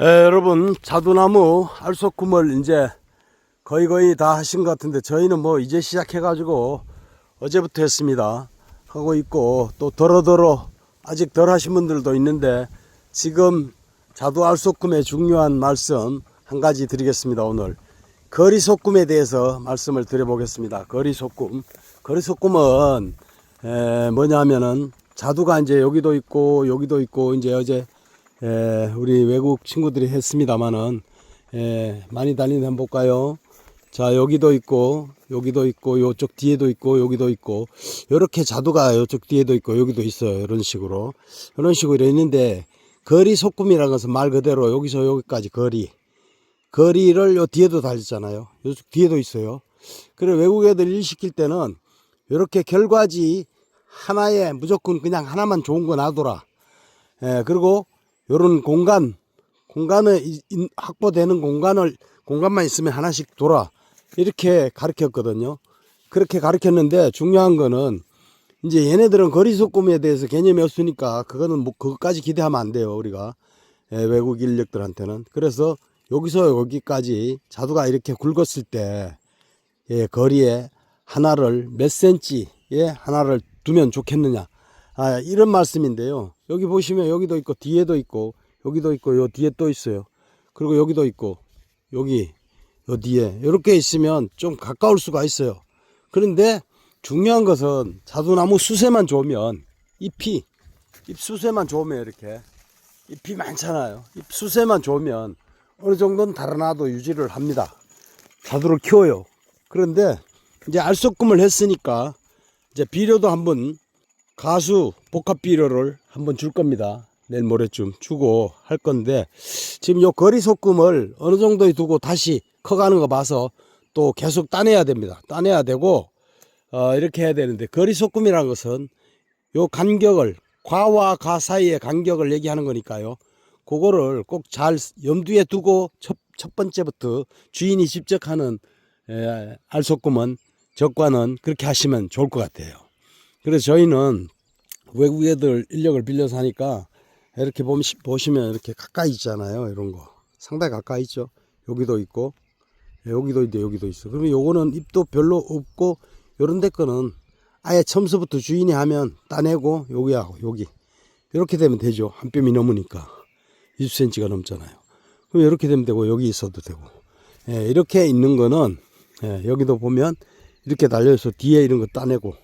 에, 여러분 자두나무 알속금을 이제 거의 거의 다 하신 것 같은데 저희는 뭐 이제 시작해 가지고 어제부터 했습니다. 하고 있고 또 더러더러 아직 덜 하신 분들도 있는데 지금 자두 알속금의 중요한 말씀 한 가지 드리겠습니다 오늘. 거리속금에 대해서 말씀을 드려보겠습니다. 거리속금. 거리속금은 에, 뭐냐면은 자두가 이제 여기도 있고 여기도 있고 이제 어제 에, 우리 외국 친구들이 했습니다마는 에, 많이 달리는 한번 볼까요? 자 여기도 있고 여기도 있고 요쪽 뒤에도 있고 여기도 있고 이렇게 자두가 요쪽 뒤에도 있고 여기도 있어요. 이런 식으로. 이런 식으로 있는데 거리 소금이라는 것은 말 그대로 여기서 여기까지 거리. 거리를 요 뒤에도 달렸잖아요. 요쪽 뒤에도 있어요. 그래 외국 애들 일 시킬 때는 이렇게 결과지 하나에 무조건 그냥 하나만 좋은 거 놔둬라. 예, 그리고 요런 공간, 공간을 확보되는 공간을, 공간만 있으면 하나씩 돌아. 이렇게 가르쳤거든요. 그렇게 가르쳤는데 중요한 거는 이제 얘네들은 거리속금에 대해서 개념이 없으니까 그거는 뭐 그것까지 기대하면 안 돼요. 우리가. 예, 외국 인력들한테는. 그래서 여기서 여기까지 자두가 이렇게 굵었을 때 예, 거리에 하나를 몇 센치에 하나를 두면 좋겠느냐. 아, 이런 말씀인데요. 여기 보시면 여기도 있고 뒤에도 있고 여기도 있고 요 뒤에 또 있어요. 그리고 여기도 있고 여기 요 뒤에 이렇게 있으면 좀 가까울 수가 있어요. 그런데 중요한 것은 자두나무 수세만 좋으면 잎이 잎 수세만 좋으면 이렇게 잎이 많잖아요. 잎 수세만 좋으면 어느 정도는 달아나도 유지를 합니다. 자두를 키워요. 그런데 이제 알속금을 했으니까 이제 비료도 한번 가수 복합 비료를 한번 줄 겁니다. 내일 모레쯤 주고 할 건데 지금 요 거리 소금을 어느 정도 두고 다시 커가는 거 봐서 또 계속 따내야 됩니다. 따내야 되고 어, 이렇게 해야 되는데 거리 소금이라는 것은 요 간격을 과와 가 사이의 간격을 얘기하는 거니까요. 그거를 꼭 잘 염두에 두고 첫, 첫 번째부터 주인이 직접 하는 에, 알속금은 적과는 그렇게 하시면 좋을 것 같아요. 그래서 저희는 외국 애들 인력을 빌려서 하니까 이렇게 보시면 이렇게 가까이 있잖아요. 이런 거. 상당히 가까이 있죠. 여기도 있고, 여기도 있고, 여기도 있어. 그러면 요거는 입도 별로 없고, 요런 데 거는 아예 처음서부터 주인이 하면 따내고, 여기 하고, 여기. 이렇게 되면 되죠. 한 뼘이 넘으니까. 20cm가 넘잖아요. 그럼 이렇게 되면 되고, 여기 있어도 되고. 예, 이렇게 있는 거는, 예, 여기도 보면, 이렇게 달려서 뒤에 이런 거 따내고,